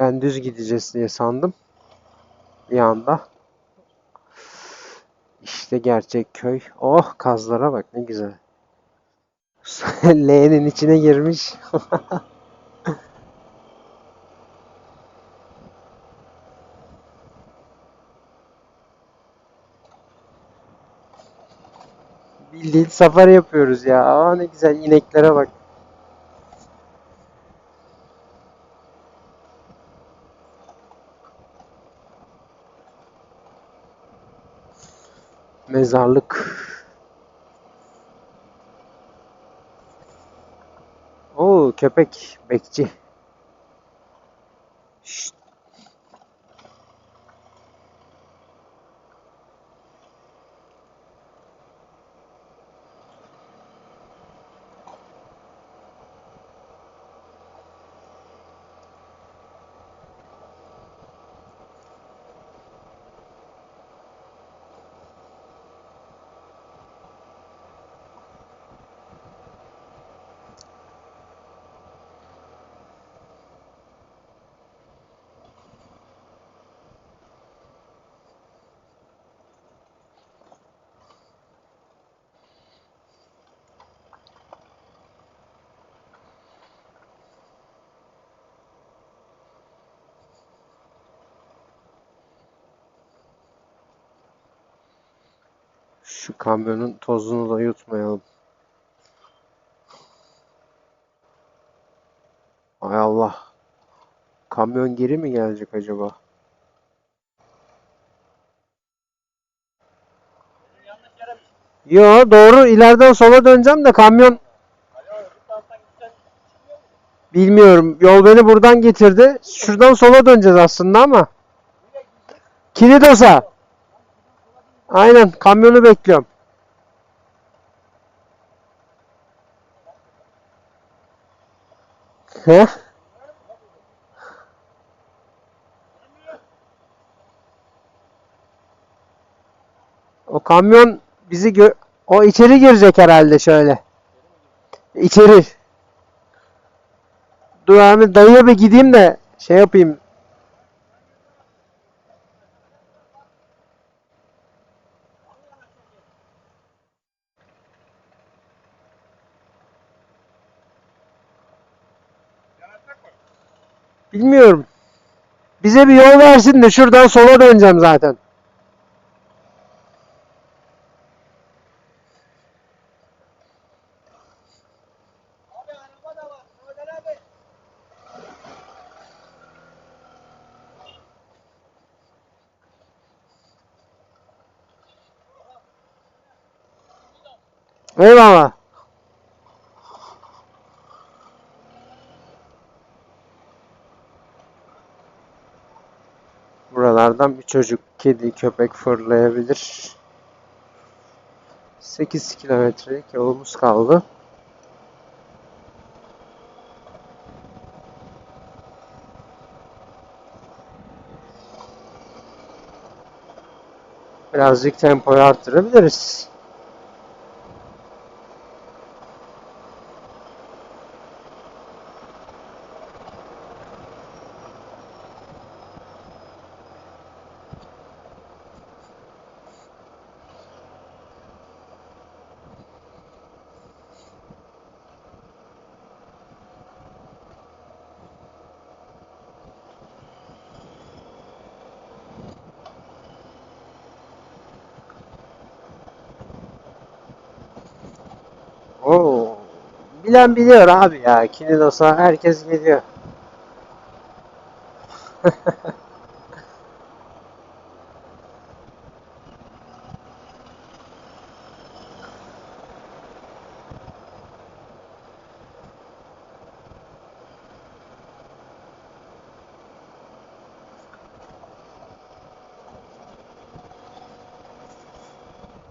Ben düz gideceğiz diye sandım. Bir anda. İşte gerçek köy. Oh kazlara bak ne güzel. L'nin içine girmiş. Bildiğin safari yapıyoruz ya. Aa ne güzel ineklere bak. Mezarlık. Oo köpek bekçi. Şu kamyonun tozunu da yutmayalım. Ay Allah. Kamyon geri mi gelecek acaba? Yo doğru ileriden sola döneceğim de kamyon bilmiyorum. Yol beni buradan getirdi. Şuradan sola döneceğiz aslında ama. Kilidos'a. Aynen kamyonu bekliyorum. He? O kamyon bizi gö o içeri girecek herhalde şöyle. İçeri. Dur abi dayıya bir gideyim de şey yapayım. Bilmiyorum. Bize bir yol versin de şuradan sola döneceğim zaten. Buralardan bir çocuk, kedi, köpek fırlayabilir. 8 kilometrelik yolumuz kaldı. Birazcık tempoyu arttırabiliriz. Oo. Bilen biliyor abi ya. Kinidos'a herkes geliyor.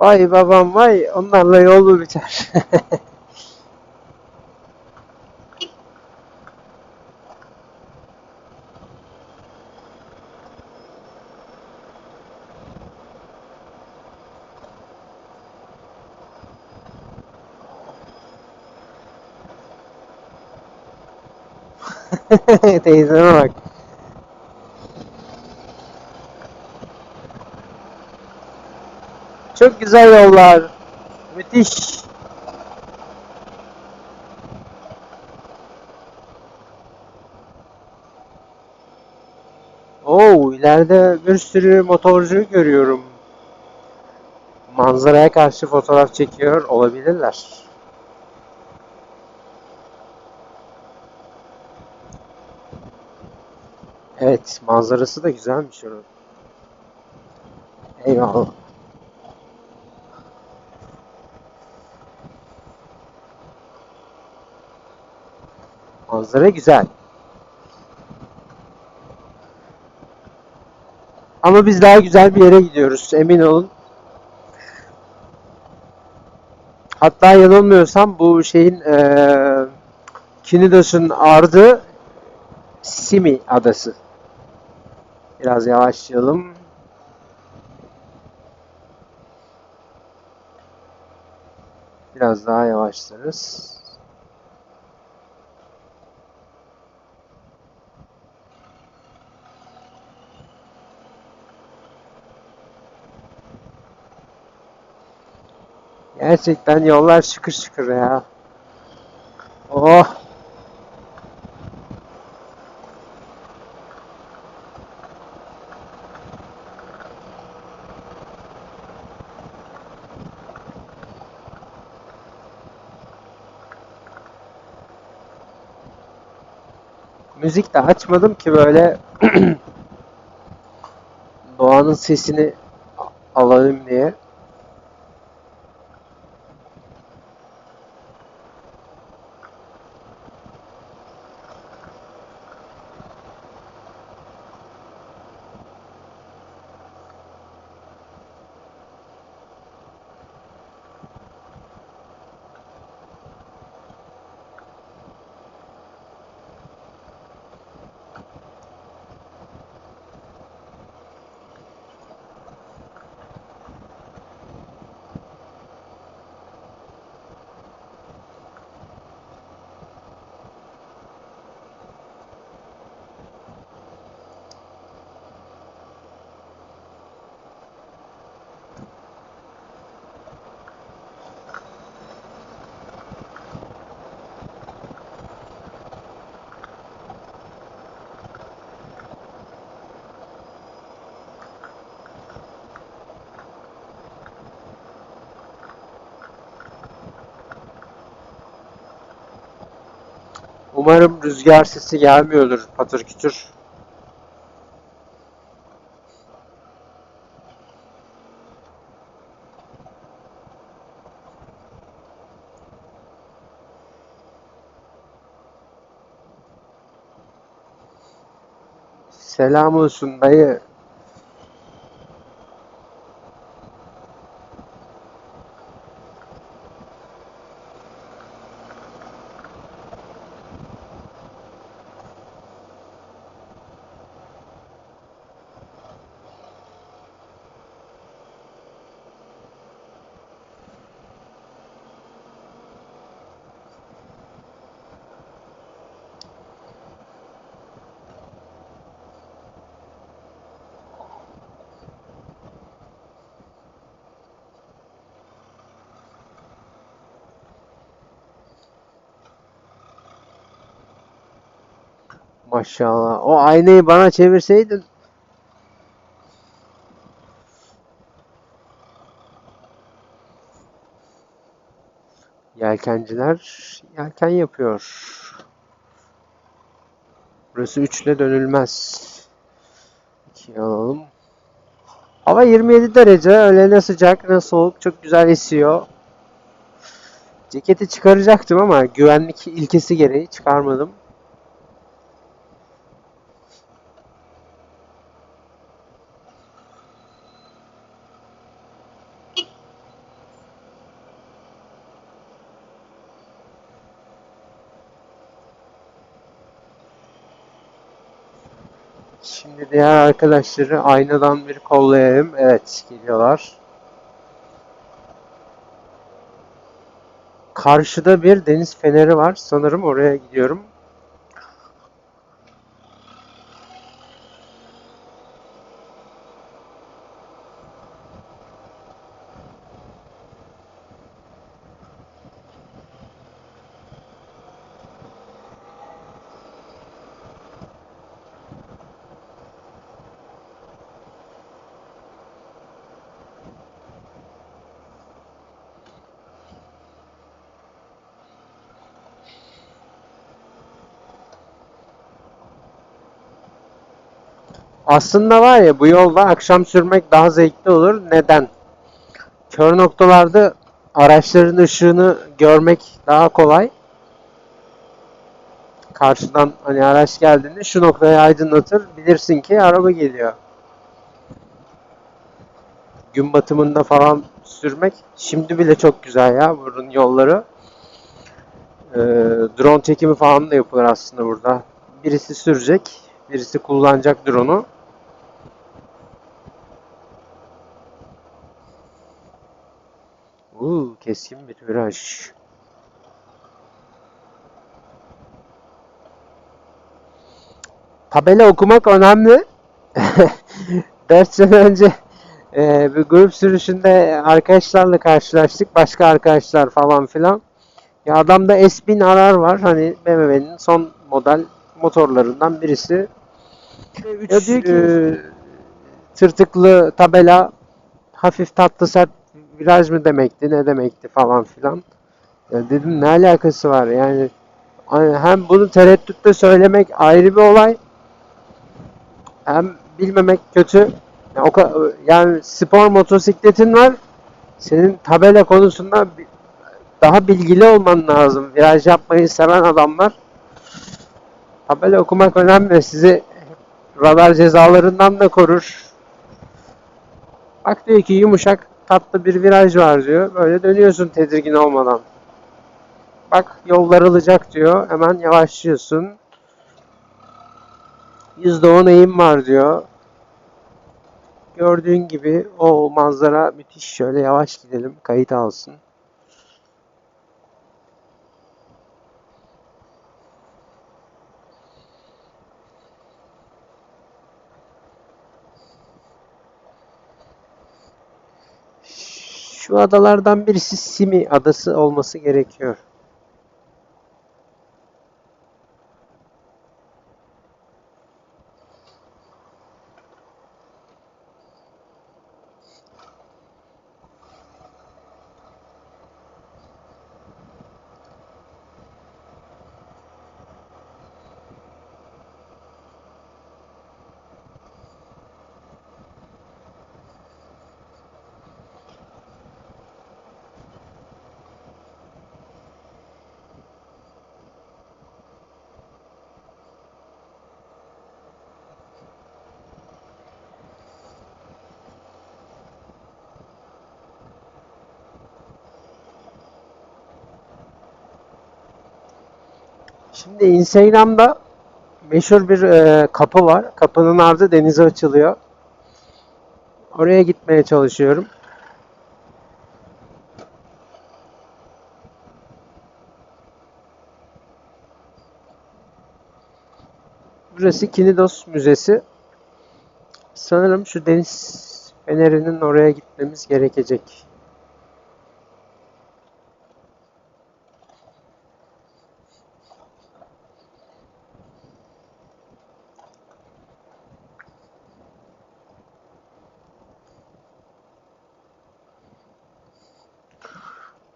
Vay babam vay onlarla yol mu biter? Teyzeme bak. Çok güzel yollar. Müthiş. Oo, ileride bir sürü motorcu görüyorum. Manzaraya karşı fotoğraf çekiyor olabilirler. Evet, manzarası da güzelmiş onun. Eyvallah. Manzara güzel. Ama biz daha güzel bir yere gidiyoruz, emin olun. Hatta yanılmıyorsam bu şeyin eee Kinidos'un ardı Simi adası. Biraz yavaşlayalım. Biraz daha yavaşlarız. Gerçekten yollar şıkır şıkır ya. Oh. Müzik de açmadım ki böyle doğanın sesini alayım diye. Umarım rüzgar sesi gelmiyordur patır kütür. Selam olsun dayı. Maşallah. O aynayı bana çevirseydin. Yelkenciler yelken yapıyor. Burası üçle dönülmez. İkiye alalım. Hava 27 derece. Öyle ne sıcak ne soğuk. Çok güzel esiyor. Ceketi çıkaracaktım ama güvenlik ilkesi gereği çıkarmadım. Şimdi diğer arkadaşları aynadan bir kollayayım. Evet, geliyorlar. Karşıda bir deniz feneri var. Sanırım oraya gidiyorum. Aslında var ya bu yolda akşam sürmek daha zevkli olur. Neden? Kör noktalarda araçların ışığını görmek daha kolay. Karşıdan hani araç geldiğinde şu noktayı aydınlatır. Bilirsin ki araba geliyor. Gün batımında falan sürmek şimdi bile çok güzel ya buranın yolları. Ee, drone çekimi falan da yapılır aslında burada. Birisi sürecek, birisi kullanacak drone'u. Uuu keskin bir viraj. Tabela okumak önemli. 4 sene önce e, bir grup sürüşünde arkadaşlarla karşılaştık. Başka arkadaşlar falan filan. Ya adamda S1000 arar var. Hani BMW'nin son model motorlarından birisi. Ya diyor ki e, tırtıklı tabela hafif tatlı sert viraj mı demekti ne demekti falan filan. Ya dedim ne alakası var yani hani hem bunu tereddütle söylemek ayrı bir olay hem bilmemek kötü. Ya o ka- yani spor motosikletin var. Senin tabela konusunda daha bilgili olman lazım. Viraj yapmayı seven adamlar. Tabela okumak önemli. Sizi radar cezalarından da korur. Bak diyor ki yumuşak tatlı bir viraj var diyor. Böyle dönüyorsun tedirgin olmadan. Bak yol daralacak diyor. Hemen yavaşlıyorsun. %10 eğim var diyor. Gördüğün gibi o manzara müthiş. Şöyle yavaş gidelim. Kayıt alsın. Şu adalardan birisi Simi adası olması gerekiyor. Şimdi Instagram'da meşhur bir e, kapı var. Kapının ardı denize açılıyor. Oraya gitmeye çalışıyorum. Burası Kinidos Müzesi. Sanırım şu deniz fenerinin oraya gitmemiz gerekecek.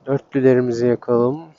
Dörtlülerimizi yakalım.